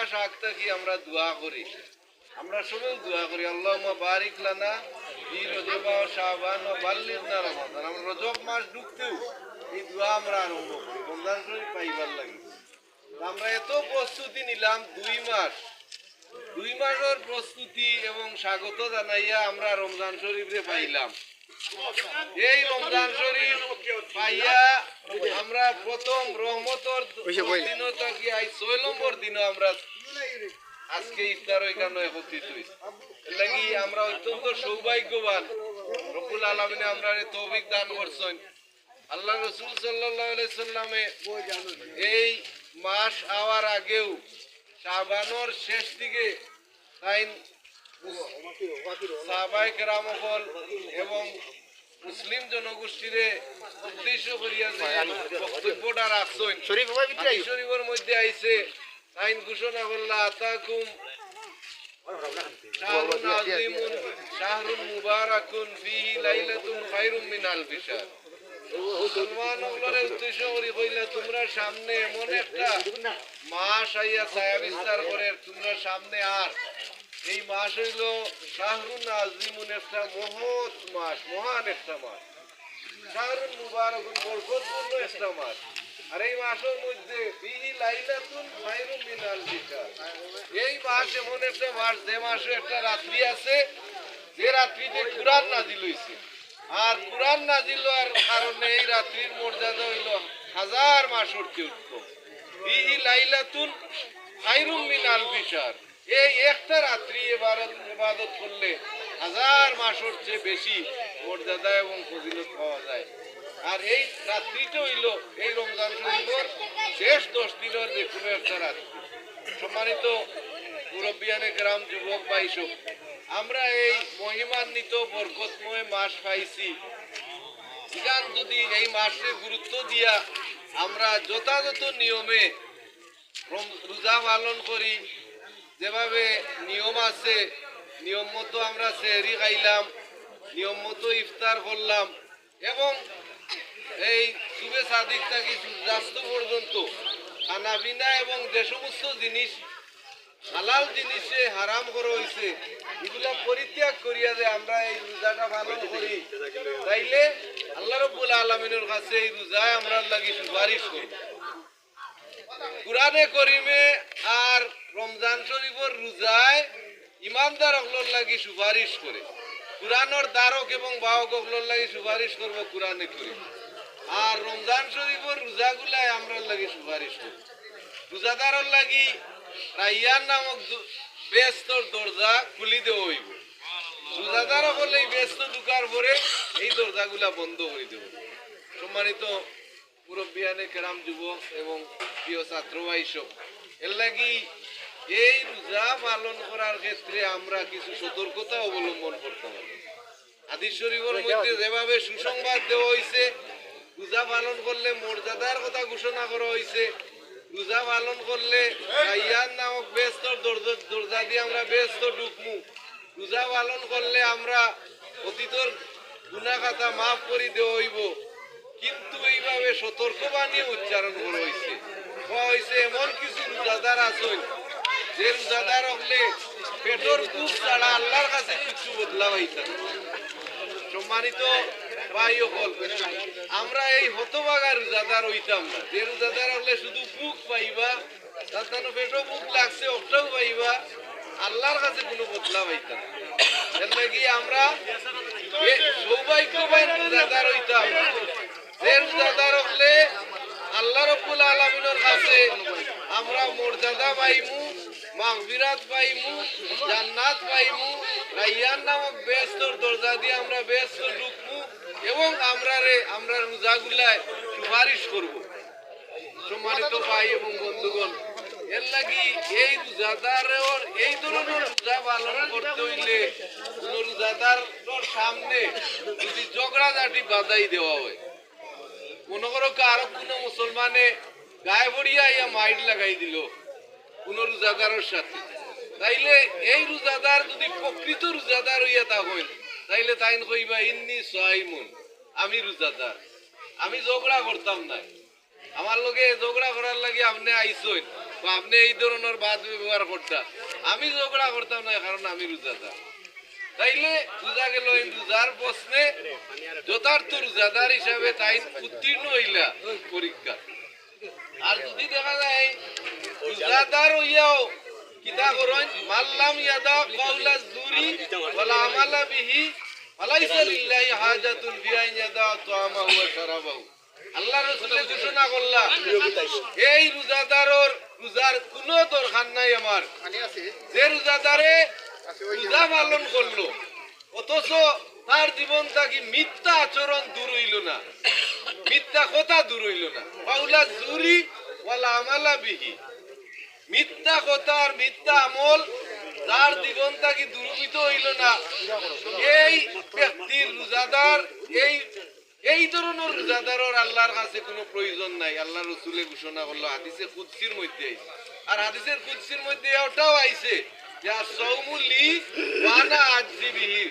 মাস আগ থেকে আমরা দোয়া করি। আমরা সবাই দোয়া করি আল্লাহ বারিক লানা আমরা মাস ঢুকতেও এই দোয়া আমরা আরম্ভ করি রমজান শরীফ পাইবার লাগে। আমরা এত প্রস্তুতি নিলাম দুই মাস। দুই মাসের প্রস্তুতি এবং স্বাগত জানাইয়া আমরা রমজান শরীফে পাইলাম। এই রমজান শরীফ পাইয়া আমরা প্রথম রহমতর দিন আজ ছয় নম্বর দিন আমরা আজকে ইফতার ওইখানে একত্রিত হয়েছি লাগি আমরা অত্যন্ত সৌভাগ্যবান। রকুল আলমিনে আমরা তৌফিক দান করছেন। আল্লাহ রসুল সাল্লাহ সাল্লামে এই মাস আওয়ার আগেও শাহবানোর শেষ দিকে তাই সাহাবাই কেরামকল এবং মুসলিম জনগোষ্ঠীরে উদ্দেশ্য করিয়া যে বক্তব্যটা রাখছেন শরীফের মধ্যে আইছে আইন ঘোষণা করলা আতাকুম শাহরুন আজিমুন শাহরুন মুবারাকুন ফিহি লাইলাতুন খায়রুম মিন আলফি শাহর মুসলমান উদ্দেশ্য করি কইলা তোমরা সামনে এমন একটা মাস আইয়া ছায়া বিস্তার করে তোমরা সামনে আর এই মাস হইল শাহরুন আজিমুন একটা মহৎ মাস, মহান একটা মাস। শাহরুন মুবারকুন বরকতপূর্ণ একটা মাস। আর এই মাসের মধ্যে বিহি লাইলাতুন মিন আলফি এই মাস এমন একটা মাস, যে মাসে একটা রাত্রি আছে, যে রাত্রিতে কুরআন নাজিল হইছে। আর কুরআন নাজিল হওয়ার কারণে এই রাত্রির মর্যাদা হইল হাজার মাসের চেয়ে উত্তম। বিহি লাইলাতুন খায়রুম মিনাল শাহর এই একটা রাত্রি এবারত করলে হাজার মাসের চেয়ে বেশি মর্যাদা এবং ফজিলত পাওয়া যায়। আর এই রাত্রিটা হইল, এই রমজান শরীফের শেষ দশ দিনের যে কোনো একটা রাত্রি। সম্মানিত মুরব্বিয়ানে গ্রাম যুবক বাইশক আমরা এই মহিমান্বিত বরকতময় মাস পাইছি। ইগান যদি এই মাসে গুরুত্ব দিয়া আমরা যথাযথ নিয়মে রোজা পালন করি যেভাবে নিয়ম আছে, নিয়ম মতো আমরা সেহরি খাইলাম, নিয়ম মতো ইফতার করলাম, এবং এই শুভে সাদিক থাকি সূর্যাস্ত পর্যন্ত খানা পিনা এবং যে সমস্ত জিনিস, হালাল জিনিসে হারাম করা হয়েছে, এগুলা পরিত্যাগ করিয়া যে আমরা এই রোজাটা পালন করি। তাইলে আল্লাহ রব্বুল আলমিনের কাছে এই রোজায় আমরা লাগি সুপারিশ করি। কুরআনে করিমে আর রমজান শরীফের রোজায় ইমানদার অগলোর লাগি সুপারিশ করে। কুরআনের দ্বারক এবং বাহক অগলোর লাগি সুপারিশ করব কুরআনে করিম। আর রমজান শরীফের রোজাগুলাই আমরা লাগি সুপারিশ করি। রোজাদারের লাগি রাইয়ান নামক বেস্তর দরজা খুলি দেওয়া হইব। রোজাদার বলে এই ব্যস্ত ঢুকার পরে এই দরজাগুলা বন্ধ করে দেব। সম্মানিত মুরব্বিয়ানে কেরাম যুবক এবং প্রিয় ছাত্র ভাইসব এর লাগি এই রোজা পালন করার ক্ষেত্রে আমরা কিছু সতর্কতা অবলম্বন করতে হবে। হাদিস শরীফের মধ্যে যেভাবে সুসংবাদ দেওয়া হয়েছে রোজা পালন করলে মর্যাদার কথা ঘোষণা করা হয়েছে রোজা পালন করলে রাইয়ান নামক ব্যস্তর দরজা দিয়ে আমরা ব্যস্ত ঢুকমু। রোজা পালন করলে আমরা অতীতর গুণাখাতা মাফ করে দেওয়া হইব। কিন্তু এইভাবে সতর্কবাণী উচ্চারণ করা হয়েছে হয়েছে এমন কিছু রোজাদার আছেন যে রোজাদার হলে পেটর খুব ছাড়া আল্লাহর কাছে কিছু বদলা হইতে সম্মানিত ভাই সকল আমরা এই হতবাগা রোজাদার হইতাম না। যে রোজাদার হলে শুধু বুক পাইবা, তার জন্য পেটও বুক লাগছে, ওটাও পাইবা, আল্লাহর কাছে কোনো বদলা পাইতাম। এর লাগি আমরা সৌভাগ্যবান রোজাদার হইতাম। যে রোজাদার হলে আল্লাহ রব্বুল আলমিনের কাছে আমরা পাইমু মাগফিরাত পাইমু জান্নাত পাইমু রাইয়ান নামক বেস্তর দরজা দিয়ে আমরা বেস্ত ঢুকমু এবং আমরা রে আমরা রোজাগুলায় সুপারিশ করব। সম্মানিত ভাই এবং বন্ধুগণ, এর লাগি এই রোজাদারের, এই ধরনের রোজা পালন করতে হইলে কোন রোজাদার সামনে যদি ঝগড়াঝাটি বাধাই দেওয়া হয়, মনে করো কারও কোনো মুসলমানে গায়ে পড়িয়া ইয়া মাইট লাগাই দিল কোন রোজাদারের সাথে। তাইলে এই রোজাদার যদি প্রকৃত রোজাদার হইয়া তা হইল, তাইলে তাইন কইবা, ইন্নি সাইমুন, আমি রোজাদার। আমি ঝগড়া করতাম না। আমার লগে ঝগড়া করার লাগে আপনি আইসইন, বা আপনি এই ধরনের বাদ ব্যবহার করতাম। আমি ঝগড়া করতাম না কারণ আমি রোজাদার। তাইলে বুঝা গেল রোজার প্রশ্নে যথার্থ রোজাদার হিসাবে তাই উত্তীর্ণ হইলা পরীক্ষা। আর যদি দেখা যায় রোজাদার হইয়াও কিতা করেন? মাল্লাম ইয়াদা কওলা জুরি, ওয়ালা আমালা বিহি ফালাইসা লিল্লাহি হাজাতুন ফি আন ইয়াদা তাআমাহু ওয়া শারাবাহু। আল্লাহ রাসূলের ঘোষণা করলা, এই রোজাদারর রোজার কোনো দরকার নাই আমার। যে রোজাদারে রোজা পালন করল, অথচ তার জীবন থাকি মিথ্যা আচরণ দূর হইল না। মিথ্যা কথা দূর হইল না। পাউলা জুরি, ওয়ালা আমালা বিহি। মিথ্যা কথা আর মিথ্যা আমল, যার জীবন থাকি দুর্বৃত হইল না? এই ব্যক্তির রোজাদার, এই এই ধরনের রোজাদারের আল্লাহর কাছে কোনো প্রয়োজন নাই। আল্লাহ রসুলে ঘোষণা করল হাদিসে কুৎসির মধ্যে। আর হাদিসের কুৎসির মধ্যে ওটাও আইছে যে সৌমুলি ওয়ানা আজিবিহি